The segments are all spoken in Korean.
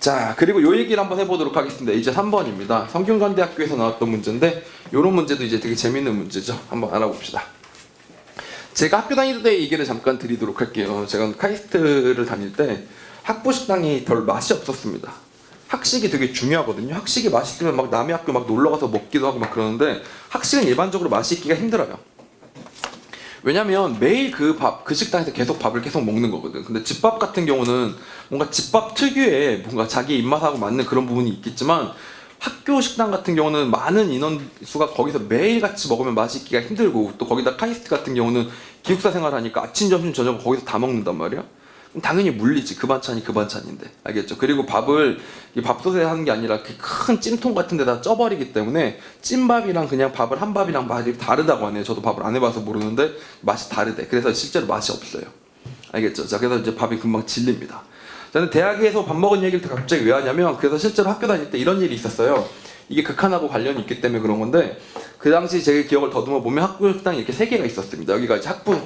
자, 그리고 요 얘기를 한번 해보도록 하겠습니다. 이제 3번입니다. 성균관대학교에서 나왔던 문제인데, 요런 문제도 이제 되게 재밌는 문제죠. 한번 알아봅시다. 제가 학교 다닐 때 얘기를 잠깐 드리도록 할게요. 제가 카이스트를 다닐 때 학부 식당이 별 맛이 없었습니다. 학식이 되게 중요하거든요. 학식이 맛있으면 막 남의 학교 막 놀러 가서 먹기도 하고 막 그러는데 학식은 일반적으로 맛이 있기가 힘들어요. 왜냐면 매일 그 밥, 그 식당에서 계속 밥을 계속 먹는 거거든. 근데 집밥 같은 경우는 뭔가 집밥 특유의 뭔가 자기 입맛하고 맞는 그런 부분이 있겠지만 학교 식당 같은 경우는 많은 인원 수가 거기서 매일 같이 먹으면 맛있기가 힘들고 또 거기다 카이스트 같은 경우는 기숙사 생활하니까 아침, 점심, 저녁 거기서 다 먹는단 말이야. 당연히 물리지 그 반찬이 그 반찬인데 알겠죠? 그리고 밥을 이 밥솥에 하는 게 아니라 이렇게 큰 찜통 같은 데다 쪄버리기 때문에 찐밥이랑 그냥 밥을 한 밥이랑 맛이 다르다고 하네요. 저도 밥을 안 해봐서 모르는데 맛이 다르대. 그래서 실제로 맛이 없어요. 알겠죠? 자 그래서 이제 밥이 금방 질립니다. 저는 대학에서 밥 먹은 얘기를 갑자기 왜 하냐면 그래서 실제로 학교 다닐 때 이런 일이 있었어요. 이게 극한하고 관련이 있기 때문에 그런 건데 그 당시 제 기억을 더듬어 보면 학교 식당이 이렇게 세 개가 있었습니다. 여기가 학부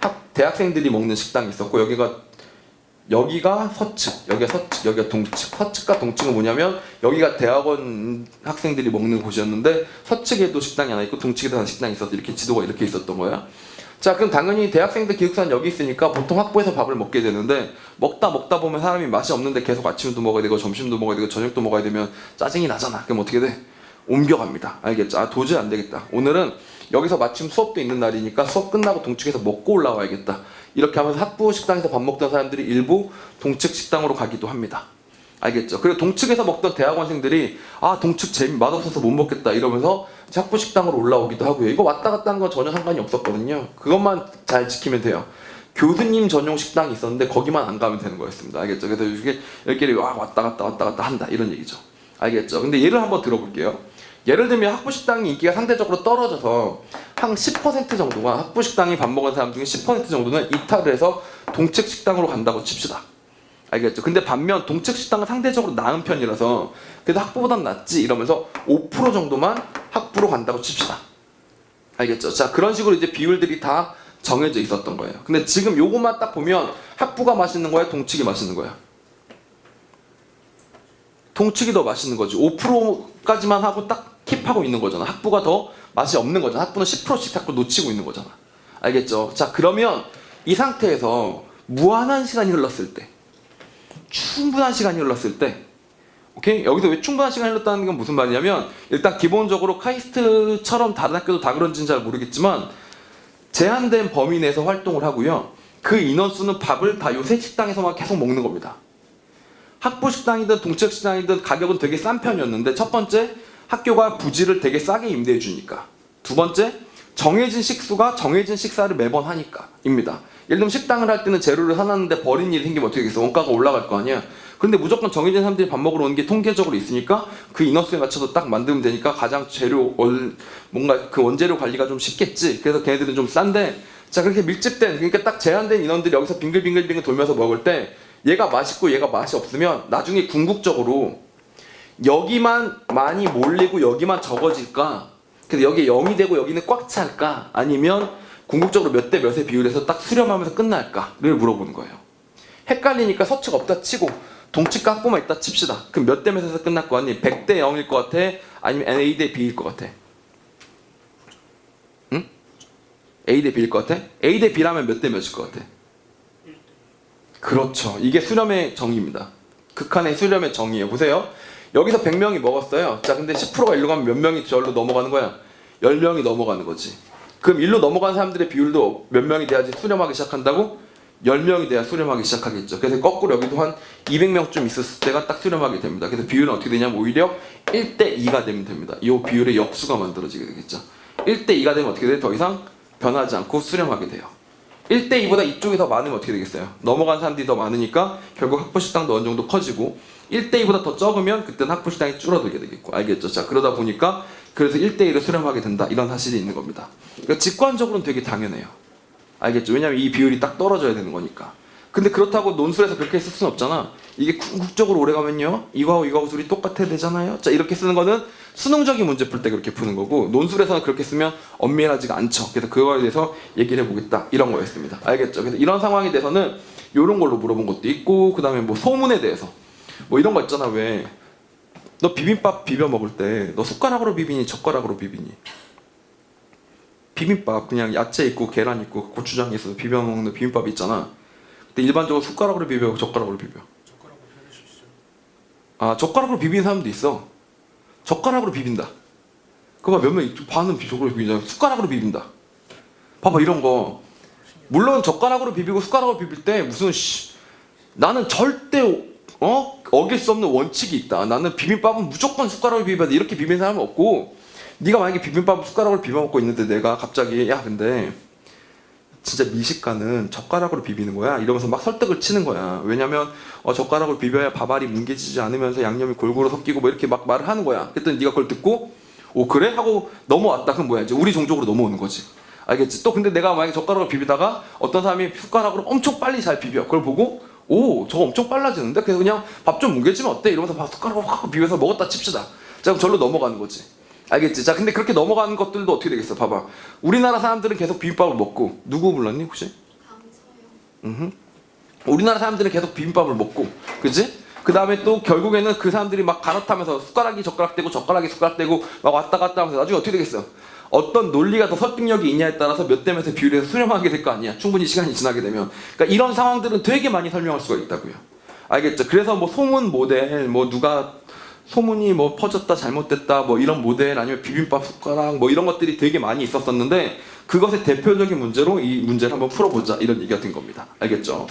학 대학생들이 먹는 식당이 있었고 여기가 여기가 서측, 여기가 서측, 여기가 동측. 서측과 동측은 뭐냐면 여기가 대학원 학생들이 먹는 곳이었는데 서측에도 식당이 하나 있고 동측에도 하나 식당이 있어서 이렇게 지도가 이렇게 있었던 거야. 자, 그럼 당연히 대학생들 기숙사는 여기 있으니까 보통 학부에서 밥을 먹게 되는데 먹다 먹다 보면 사람이 맛이 없는데 계속 아침도 먹어야 되고 점심도 먹어야 되고 저녁도 먹어야 되면 짜증이 나잖아. 그럼 어떻게 돼? 옮겨갑니다. 알겠죠? 아, 도저히 안 되겠다. 오늘은 여기서 마침 수업도 있는 날이니까 수업 끝나고 동측에서 먹고 올라와야겠다. 이렇게 하면서 학부 식당에서 밥 먹던 사람들이 일부 동측 식당으로 가기도 합니다. 알겠죠? 그리고 동측에서 먹던 대학원생들이 아 동측 재미 맛없어서 못 먹겠다 이러면서 학부 식당으로 올라오기도 하고요. 이거 왔다 갔다 하는 건 전혀 상관이 없었거든요. 그것만 잘 지키면 돼요. 교수님 전용 식당이 있었는데 거기만 안 가면 되는 거였습니다. 알겠죠? 그래서 이게 이렇게 와 왔다 갔다 왔다 갔다 한다 이런 얘기죠. 알겠죠? 근데 예를 한번 들어볼게요. 예를 들면 학부 식당이 인기가 상대적으로 떨어져서 한 10% 정도가 학부 식당이 밥 먹은 사람 중에 10% 정도는 이탈을 해서 동측 식당으로 간다고 칩시다. 알겠죠? 근데 반면 동측 식당은 상대적으로 나은 편이라서 그래도 학부보단 낫지 이러면서 5% 정도만 학부로 간다고 칩시다. 알겠죠? 자 그런 식으로 이제 비율들이 다 정해져 있었던 거예요. 근데 지금 요것만 딱 보면 학부가 맛있는 거야, 동측이 맛있는 거야. 동측이 더 맛있는 거지. 5%까지만 하고 딱 킵하고 있는 거잖아. 학부가 더 맛이 없는 거잖아. 학부는 10%씩 자꾸 놓치고 있는 거잖아. 알겠죠? 자, 그러면 이 상태에서 무한한 시간이 흘렀을 때, 충분한 시간이 흘렀을 때, 오케이? 여기서 왜 충분한 시간이 흘렀다는 건 무슨 말이냐면, 일단 기본적으로 카이스트처럼 다른 학교도 다 그런지는 잘 모르겠지만, 제한된 범위 내에서 활동을 하고요. 그 인원수는 밥을 다 요새 식당에서만 계속 먹는 겁니다. 학부 식당이든 동책 식당이든 가격은 되게 싼 편이었는데 첫 번째 학교가 부지를 되게 싸게 임대해 주니까 두 번째 정해진 식수가 정해진 식사를 매번 하니까입니다. 예를 들면 식당을 할 때는 재료를 사놨는데 버린 일이 생기면 어떻게 되겠어? 원가가 올라갈 거 아니야. 그런데 무조건 정해진 사람들이 밥 먹으러 오는 게 통계적으로 있으니까 그 인원수에 맞춰서 딱 만들면 되니까 가장 재료 원 뭔가 그 원재료 관리가 좀 쉽겠지. 그래서 걔네들은 좀 싼데 자 그렇게 밀집된 그러니까 딱 제한된 인원들이 여기서 빙글빙글빙글 돌면서 먹을 때 얘가 맛있고 얘가 맛이 없으면 나중에 궁극적으로 여기만 많이 몰리고 여기만 적어질까? 근데 여기 0이 되고 여기는 꽉 찰까? 아니면 궁극적으로 몇 대 몇의 비율에서 딱 수렴하면서 끝날까?를 물어보는 거예요. 헷갈리니까 서측 없다 치고 동측 깎고만 있다 칩시다. 그럼 몇 대 몇에서 끝날 거 아니? 100대 0일 것 같아? 아니면 A 대 B일 것 같아? 응? A 대 B일 것 같아? A 대 B라면 몇 대 몇일 것 같아? 그렇죠. 이게 수렴의 정의입니다. 극한의 수렴의 정의예요. 보세요. 여기서 100명이 먹었어요. 자, 근데 10%가 일로 가면 몇 명이 저로 넘어가는 거야? 10명이 넘어가는 거지. 그럼 일로 넘어가는 사람들의 비율도 몇 명이 돼야지 수렴하기 시작한다고? 10명이 돼야 수렴하기 시작하겠죠. 그래서 거꾸로 여기도 한 200명쯤 있었을 때가 딱 수렴하게 됩니다. 그래서 비율은 어떻게 되냐면 오히려 1대 2가 되면 됩니다. 이 비율의 역수가 만들어지게 되겠죠. 1대 2가 되면 어떻게 돼? 더 이상 변하지 않고 수렴하게 돼요. 1대 2보다 이쪽이 더 많으면 어떻게 되겠어요? 넘어간 사람들이 더 많으니까 결국 학부 식당도 어느 정도 커지고 1대 2보다 더 적으면 그때는 학부 식당이 줄어들게 되겠고 알겠죠? 자 그러다 보니까 그래서 1대 1을 수렴하게 된다 이런 사실이 있는 겁니다. 그러니까 직관적으로는 되게 당연해요. 알겠죠? 왜냐하면 이 비율이 딱 떨어져야 되는 거니까. 근데 그렇다고 논술에서 그렇게 쓸 수는 없잖아. 이게 궁극적으로 오래 가면요. 이거하고 이거하고 둘이 똑같아야 되잖아요. 자, 이렇게 쓰는 거는 수능적인 문제 풀 때 그렇게 푸는 거고 논술에서는 그렇게 쓰면 엄밀하지가 않죠. 그래서 그거에 대해서 얘기를 해보겠다. 이런 거였습니다. 알겠죠? 그래서 이런 상황에 대해서는 이런 걸로 물어본 것도 있고 그 다음에 뭐 소문에 대해서 뭐 이런 거 있잖아 왜 너 비빔밥 비벼 먹을 때 너 숟가락으로 비비니 젓가락으로 비비니 비빔밥 그냥 야채 있고 계란 있고 고추장 있어서 비벼 먹는 비빔밥 있잖아. 근데 일반적으로 숟가락으로 비벼 젓가락으로 비벼. 젓가락으로 비빌 수 있어요. 아 젓가락으로 비비는 사람도 있어. 젓가락으로 비빈다. 그거 몇명 반은 젓가락으로 비빈다. 숟가락으로 비빈다. 봐봐 이런 거. 물론 젓가락으로 비비고 숟가락으로 비빌 때 무슨 씨, 나는 절대 어? 어길 수 없는 원칙이 있다. 나는 비빔밥은 무조건 숟가락으로 비벼야 돼. 이렇게 비비는 사람은 없고 네가 만약에 비빔밥을 숟가락으로 비벼 먹고 있는데 내가 갑자기 야 근데 진짜 미식가는 젓가락으로 비비는 거야? 이러면서 막 설득을 치는 거야. 왜냐면 어, 젓가락으로 비벼야 밥알이 뭉개지지 않으면서 양념이 골고루 섞이고 뭐 이렇게 막 말을 하는 거야. 그랬더니 네가 그걸 듣고 오 그래? 하고 넘어왔다. 그럼 뭐야? 이제 우리 종족으로 넘어오는 거지. 알겠지? 또 근데 내가 만약에 젓가락으로 비비다가 어떤 사람이 숟가락으로 엄청 빨리 잘 비벼. 그걸 보고 오 저거 엄청 빨라지는데? 그래서 그냥 밥 좀 뭉개지면 어때? 이러면서 밥 숟가락으로 확 비벼서 먹었다 칩시다. 자 그럼 절로 넘어가는 거지 알겠지? 자, 근데 그렇게 넘어가는 것들도 어떻게 되겠어? 봐봐. 우리나라 사람들은 계속 비빔밥을 먹고 누구 불렀니 혹시? 강서요. 음. 우리나라 사람들은 계속 비빔밥을 먹고, 그지? 그 다음에 또 결국에는 그 사람들이 막 갈아타면서 숟가락이 젓가락 되고 젓가락이 숟가락 되고 막 왔다 갔다 하면서 나중에 어떻게 되겠어? 어떤 논리가 더 설득력이 있냐에 따라서 몇 대 몇의 비율에서 수렴하게 될 거 아니야. 충분히 시간이 지나게 되면. 그러니까 이런 상황들은 되게 많이 설명할 수가 있다고요. 알겠죠? 그래서 뭐 소문 모델, 뭐 누가 소문이 뭐 퍼졌다 잘못됐다 뭐 이런 모델 아니면 비빔밥 숟가락 뭐 이런 것들이 되게 많이 있었었는데 그것의 대표적인 문제로 이 문제를 한번 풀어보자 이런 얘기가 된 겁니다. 알겠죠?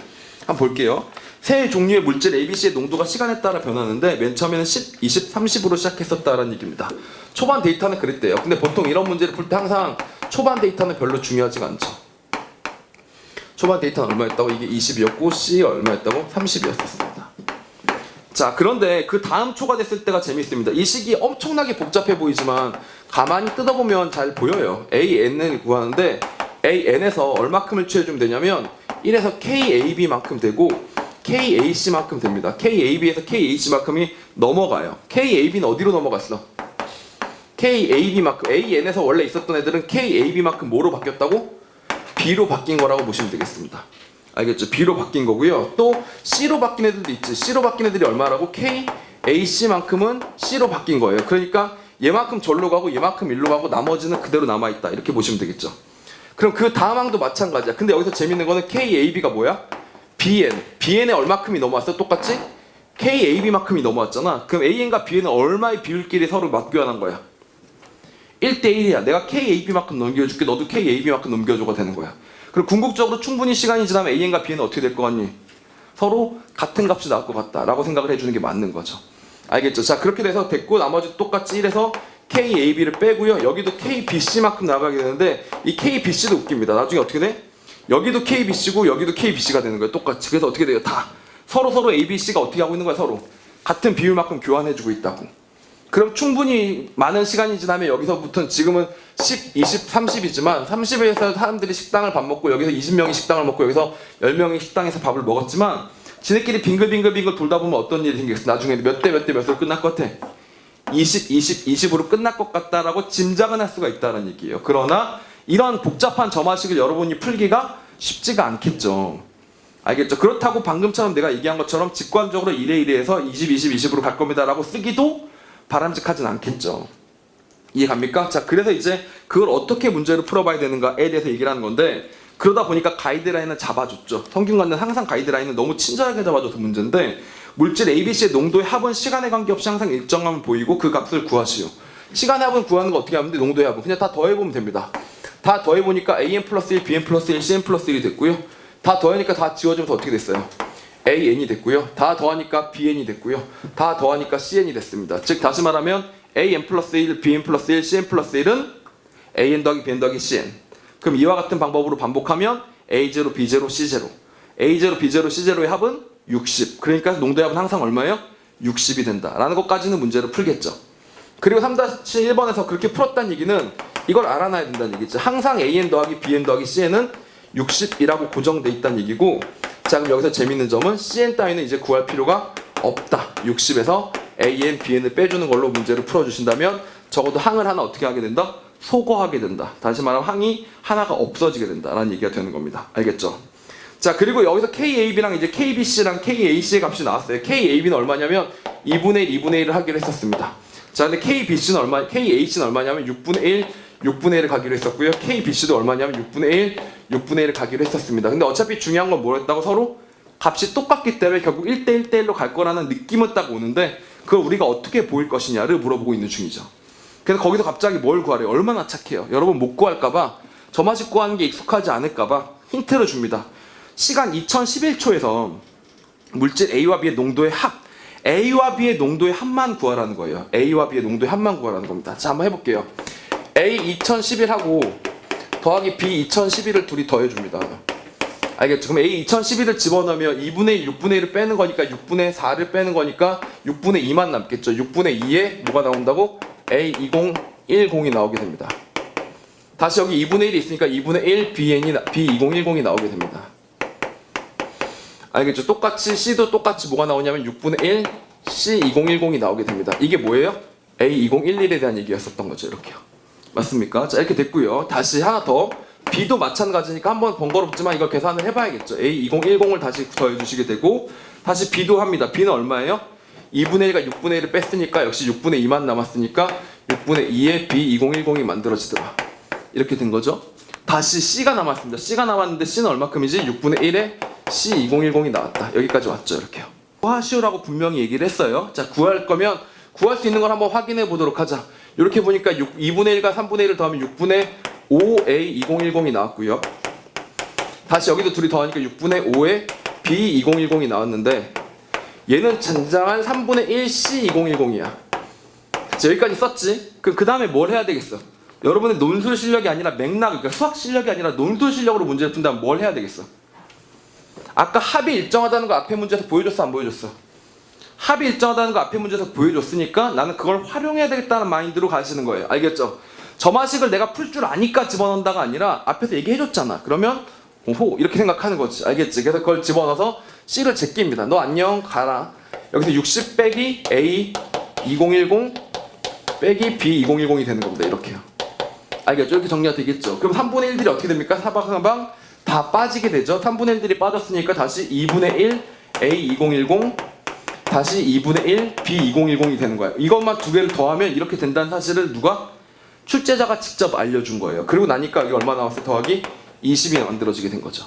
한번 볼게요. 세 종류의 물질 ABC의 농도가 시간에 따라 변하는데 맨 처음에는 10, 20, 30으로 시작했었다라는 얘기입니다. 초반 데이터는 그랬대요. 근데 보통 이런 문제를 풀 때 항상 초반 데이터는 별로 중요하지가 않죠. 초반 데이터는 얼마였다고? 이게 20이었고 C 얼마였다고? 30이었습니다. 자 그런데 그 다음 초가 됐을 때가 재미있습니다. 이 식이 엄청나게 복잡해 보이지만 가만히 뜯어보면 잘 보여요. AN을 구하는데 AN에서 얼마큼을 취해주면 되냐면 1에서 KAB만큼 되고 KAC만큼 됩니다. KAB에서 KAC만큼이 넘어가요. KAB는 어디로 넘어갔어? KAB만큼 AN에서 원래 있었던 애들은 KAB만큼 뭐로 바뀌었다고? B로 바뀐 거라고 보시면 되겠습니다. 알겠죠? B로 바뀐 거고요. 또 C로 바뀐 애들도 있지. C로 바뀐 애들이 얼마라고? K, AC만큼은 C로 바뀐 거예요. 그러니까 얘만큼 절로 가고 얘만큼 일로 가고 나머지는 그대로 남아 있다. 이렇게 보시면 되겠죠. 그럼 그 다음 항도 마찬가지야. 근데 여기서 재밌는 거는 KAB가 뭐야? BN. BN에 얼마큼이 넘어왔어? 똑같지? KAB만큼이 넘어왔잖아. 그럼 AN과 BN은 얼마의 비율끼리 서로 맞교환한 거야? 1대1이야. 내가 KAB만큼 넘겨줄게. 너도 KAB만큼 넘겨줘가 되는 거야. 그리고 궁극적으로 충분히 시간이 지나면 AN과 B는 어떻게 될 것 같니? 서로 같은 값이 나올 것 같다라고 생각을 해주는 게 맞는 거죠. 알겠죠? 자 그렇게 돼서 됐고 나머지 똑같이 1에서 KAB를 빼고요. 여기도 KBC만큼 나가게 되는데 이 KBC도 웃깁니다. 나중에 어떻게 돼? 여기도 KBC고 여기도 KBC가 되는 거예요. 똑같이. 그래서 어떻게 돼요? 다 서로 서로 ABC가 어떻게 하고 있는 거야? 서로 같은 비율만큼 교환해주고 있다고. 그럼 충분히 많은 시간이 지나면 여기서부터는 지금은 10, 20, 30이지만 30에서 사람들이 식당을 밥 먹고 여기서 20명이 식당을 먹고 여기서 10명이 식당에서 밥을 먹었지만 지네끼리 빙글빙글빙글 돌다 보면 어떤 일이 생겼어? 나중에 몇 대 몇 대 몇으로 끝날 것 같아? 20, 20, 20으로 끝날 것 같다라고 짐작은 할 수가 있다는 얘기예요. 그러나 이런 복잡한 점화식을 여러분이 풀기가 쉽지가 않겠죠. 알겠죠? 그렇다고 방금처럼 내가 얘기한 것처럼 직관적으로 1에 1에서 20, 20, 20으로 갈 겁니다라고 쓰기도 바람직하진 않겠죠. 이해 갑니까? 자, 그래서 이제 그걸 어떻게 문제를 풀어봐야 되는가에 대해서 얘기를 하는 건데 그러다 보니까 가이드라인을 잡아줬죠. 성균관은 항상 가이드라인을 너무 친절하게 잡아줘서 문제인데 물질 ABC의 농도의 합은 시간에 관계없이 항상 일정함을 보이고 그 값을 구하시오. 시간의 합은 구하는 거 어떻게 하면 돼? 농도의 합은 그냥 다 더해보면 됩니다. 다 더해보니까 AN 플러스 1, BN 플러스 1, CN 플러스 1이 됐고요. 다 더하니까 다 지워지면서 어떻게 됐어요? AN이 됐고요. 다 더하니까 BN이 됐고요. 다 더하니까 CN이 됐습니다. 즉 다시 말하면 AN 플러스 1, BN 플러스 1, CN 플러스 1은 AN 더하기 BN 더하기 CN. 그럼 이와 같은 방법으로 반복하면 A0, B0, C0. A0, B0, C0의 합은 60. 그러니까 농도의 합은 항상 얼마예요? 60이 된다. 라는 것까지는 문제를 풀겠죠. 그리고 3-1번에서 그렇게 풀었다는 얘기는 이걸 알아놔야 된다는 얘기죠. 항상 AN 더하기 BN 더하기 CN은 60이라고 고정돼 있다는 얘기고 자 그럼 여기서 재밌는 점은 CN 따위는 이제 구할 필요가 없다. 60에서 AN, BN을 빼주는 걸로 문제를 풀어주신다면 적어도 항을 하나 어떻게 하게 된다? 소거하게 된다. 다시 말하면 항이 하나가 없어지게 된다라는 얘기가 되는 겁니다. 알겠죠? 자 그리고 여기서 KAB랑 이제 KBC랑 KAC의 값이 나왔어요. KAB는 얼마냐면 2분의 1, 2분의 1을 하기로 했었습니다. 자 근데 KBC는 얼마, KAC는 얼마냐면 6분의 1, 6분의 1을 가기로 했었고요. KBC도 얼마냐면 6분의 1, 6분의 1을 가기로 했었습니다. 근데 어차피 중요한 건 뭐였다고 서로 값이 똑같기 때문에 결국 1대 1대 1로 갈 거라는 느낌은 딱 오는데 그걸 우리가 어떻게 보일 것이냐를 물어보고 있는 중이죠. 그래서 거기서 갑자기 뭘 구하래요? 얼마나 착해요. 여러분 못 구할까봐 저마식 구하는 게 익숙하지 않을까봐 힌트를 줍니다. 시간 2011초에서 물질 A와 B의 농도의 합 A와 B의 농도의 합만 구하라는 거예요. A와 B의 농도의 합만 구하라는 겁니다. 자 한번 해볼게요. A 2011하고 더하기 B 2011을 둘이 더해줍니다. 알겠죠? 그럼 A 2011을 집어넣으면 2분의 1, 6분의 1을 빼는 거니까 6분의 4를 빼는 거니까 6분의 2만 남겠죠. 6분의 2에 뭐가 나온다고? A 2010이 나오게 됩니다. 다시 여기 2분의 1이 있으니까 2분의 1 BN이 나- B2010이 나오게 됩니다. 알겠죠? 똑같이 C도 똑같이 뭐가 나오냐면 6분의 1 C2010이 나오게 됩니다. 이게 뭐예요? A2011에 대한 얘기였었던 거죠. 이렇게요. 맞습니까? 자 이렇게 됐고요. 다시 하나 더 B도 마찬가지니까 한번 번거롭지만 이걸 계산을 해봐야겠죠. A2010을 다시 더해 주시게 되고 다시 B도 합니다. B는 얼마예요? 2분의 1과 6분의 1을 뺐으니까 역시 6분의 2만 남았으니까 6분의 2에 B2010이 만들어지더라. 이렇게 된 거죠. 다시 C가 남았습니다. C가 남았는데 C는 얼마큼이지? 6분의 1에 C2010이 나왔다. 여기까지 왔죠. 이렇게요. 구하시오라고 분명히 얘기를 했어요. 자, 구할 거면 구할 수 있는 걸 한번 확인해 보도록 하자. 이렇게 보니까 6, 2분의 1과 3분의 1을 더하면 6분의 5A2010이 나왔고요. 다시 여기도 둘이 더하니까 6분의 5에 B2010이 나왔는데 얘는 잔장한 3분의 1 C2010이야. 자, 여기까지 썼지? 그럼 그 다음에 뭘 해야 되겠어? 여러분의 논술 실력이 아니라 맥락, 그러니까 수학 실력이 아니라 논술 실력으로 문제를 푼다면 뭘 해야 되겠어? 아까 합이 일정하다는 거 앞에 문제에서 보여줬어, 안 보여줬어? 합이 일정하다는 거 앞에 문제에서 보여줬으니까 나는 그걸 활용해야 되겠다는 마인드로 가시는 거예요. 알겠죠? 점화식을 내가 풀 줄 아니까 집어넣는다가 아니라 앞에서 얘기해줬잖아. 그러면 오호 이렇게 생각하는 거지. 알겠지? 그래서 그걸 집어넣어서 C를 제낍니다. 너 안녕 가라. 여기서 60 빼기 A 2010 빼기 B 2010이 되는 겁니다. 이렇게요. 알겠죠? 이렇게 정리가 되겠죠? 그럼 3분의 1들이 어떻게 됩니까? 사방사방 다 빠지게 되죠? 3분의 1들이 빠졌으니까 다시 2분의 1 A2010 다시 2분의 1 B2010이 되는 거예요. 이것만 두 개를 더하면 이렇게 된다는 사실을 누가? 출제자가 직접 알려준 거예요. 그리고 나니까 이게 얼마 나왔어요? 더하기 20이 만들어지게 된 거죠.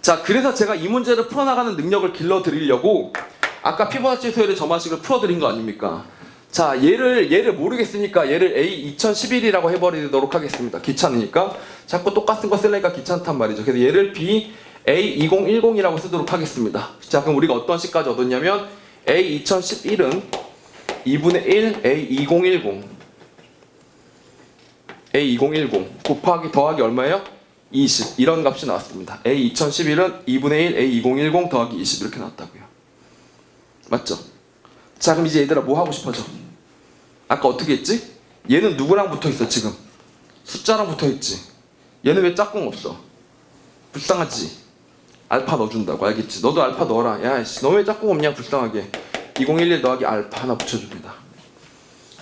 자, 그래서 제가 이 문제를 풀어나가는 능력을 길러드리려고 아까 피보나치 소열의 점화식을 풀어드린 거 아닙니까? 자, 얘를 얘를 모르겠으니까 얘를 A 2011이라고 해버리도록 하겠습니다. 귀찮으니까 자꾸 똑같은 거 쓰려니까 귀찮단 말이죠. 그래서 얘를 B A 2010이라고 쓰도록 하겠습니다. 자, 그럼 우리가 어떤 식까지 얻었냐면 A 2011은 2분의 1 A 2010 A 2010 곱하기 더하기 얼마예요? 20 이런 값이 나왔습니다. A 2011은 2분의 1 A 2010 더하기 20 이렇게 나왔다고요. 맞죠? 자 그럼 이제 얘들아 뭐 하고 싶어져? 아까 어떻게 했지? 얘는 누구랑 붙어 있어 지금? 숫자랑 붙어 있지. 얘는 왜 짝꿍 없어? 불쌍하지? 알파 넣어준다고 알겠지? 너도 알파 넣어라. 야씨 너왜 짝꿍 없냐 불쌍하게. 2011 더하기 알파 하나 붙여줍니다.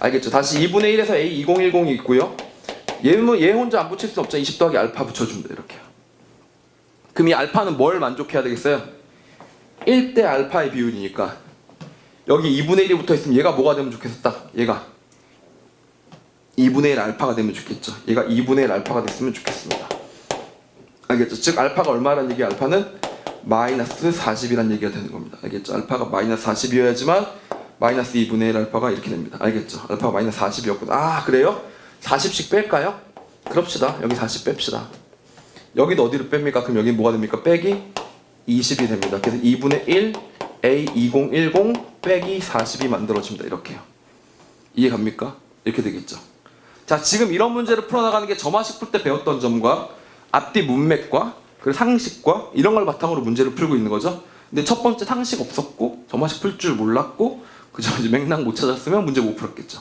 알겠죠? 다시 2분의 1에서 A 2010이 있고요. 얘는 얘 혼자 안 붙일 수 없죠. 20 더하기 알파 붙여줍니다. 이렇게요. 그럼 이 알파는 뭘 만족해야 되겠어요? 1대 알파의 비율이니까 여기 2분의 1이 붙어 있으면 얘가 뭐가 되면 좋겠어? 딱 얘가 2분의 1 알파가 되면 좋겠죠. 얘가 2분의 1 알파가 됐으면 좋겠습니다. 알겠죠? 즉 알파가 얼마라는 얘기? 알파는 마이너스 40이라는 얘기가 되는 겁니다. 알겠죠? 알파가 마이너스 40이어야지만 마이너스 2분의 1 알파가 이렇게 됩니다. 알겠죠? 알파가 마이너스 40이었거든. 아 그래요? 40씩 뺄까요? 그럽시다. 여기 40 뺍시다. 여기도 어디로 뺍니까? 그럼 여기 뭐가 됩니까? 빼기 20이 됩니다. 그래서 2분의 1 A2010 빼기 40이 만들어집니다. 이렇게요. 이해 갑니까? 이렇게 되겠죠. 자, 지금 이런 문제를 풀어나가는 게 점화식 풀 때 배웠던 점과 앞뒤 문맥과 그리고 상식과 이런 걸 바탕으로 문제를 풀고 있는 거죠. 근데 첫 번째 상식 없었고 점화식 풀 줄 몰랐고 그저 이제 맥락 못 찾았으면 문제 못 풀었겠죠.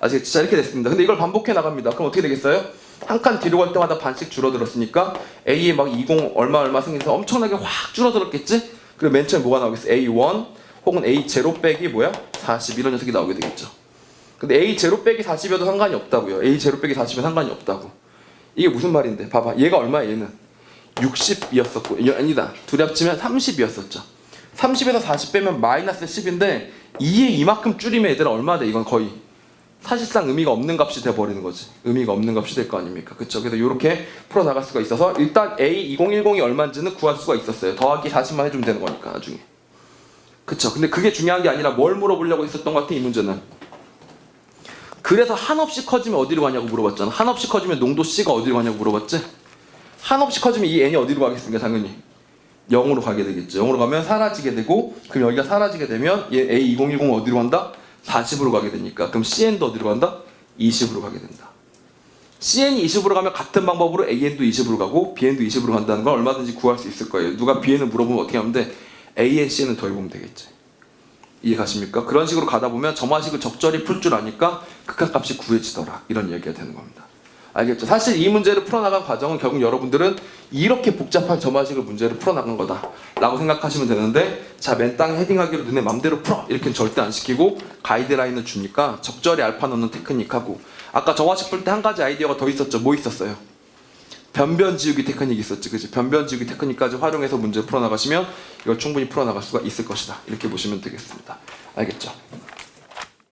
아시겠죠? 자, 이렇게 됐습니다. 근데 이걸 반복해 나갑니다. 그럼 어떻게 되겠어요? 한 칸 뒤로 갈 때마다 반씩 줄어들었으니까 A에 막 20 얼마 얼마 생겨서 엄청나게 확 줄어들었겠지? 그리고 맨 처음에 뭐가 나오겠어? A1 혹은 A0 빼기 뭐야? 40 이런 녀석이 나오게 되겠죠. 근데 A0 빼기 40이어도 상관이 없다고요. A0 빼기 40은 상관이 없다고. 이게 무슨 말인데? 봐봐. 얘가 얼마야 얘는? 60이었었고 아니다. 둘이 합치면 30이었었죠. 30에서 40 빼면 마이너스 10인데 2에 이만큼 줄이면 얘들아 얼마 돼 이건 거의? 사실상 의미가 없는 값이 돼버리는 거지. 의미가 없는 값이 될 거 아닙니까? 그쵸? 그래서 이렇게 풀어나갈 수가 있어서 일단 A 2010이 얼마인지는 구할 수가 있었어요. 더하기 40만 해주면 되는 거니까 나중에. 그쵸? 근데 그게 중요한 게 아니라 뭘 물어보려고 했었던 것 같아 이 문제는 그래서 한없이 커지면 어디로 가냐고 물어봤잖아. 한없이 커지면 농도 C가 어디로 가냐고 물어봤지? 한없이 커지면 이 n이 어디로 가겠습니까 당연히? 0으로 가게 되겠죠. 0으로 가면 사라지게 되고 그럼 여기가 사라지게 되면 얘 A2010 어디로 간다? 40으로 가게 되니까. 그럼 CN도 어디로 간다? 20으로 가게 된다. CN이 20으로 가면 같은 방법으로 AN도 20으로 가고 BN도 20으로 간다는 걸 얼마든지 구할 수 있을 거예요. 누가 BN을 물어보면 어떻게 하면 돼? AN, CN은 더해보면 되겠지 이해 가십니까? 그런 식으로 가다 보면 점화식을 적절히 풀 줄 아니까 극한값이 구해지더라 이런 얘기가 되는 겁니다 알겠죠? 사실 이 문제를 풀어나간 과정은 결국 여러분들은 이렇게 복잡한 점화식을 문제를 풀어나간 거다 라고 생각하시면 되는데 자 맨 땅 헤딩하기로 너네 맘대로 풀어 이렇게는 절대 안 시키고 가이드라인을 주니까 적절히 알파 넣는 테크닉하고 아까 점화식 풀 때 한 가지 아이디어가 더 있었죠 뭐 있었어요? 변변 지우기 테크닉이 있었지 그지 변변 지우기 테크닉까지 활용해서 문제를 풀어나가시면 이걸 충분히 풀어나갈 수가 있을 것이다. 이렇게 보시면 되겠습니다. 알겠죠?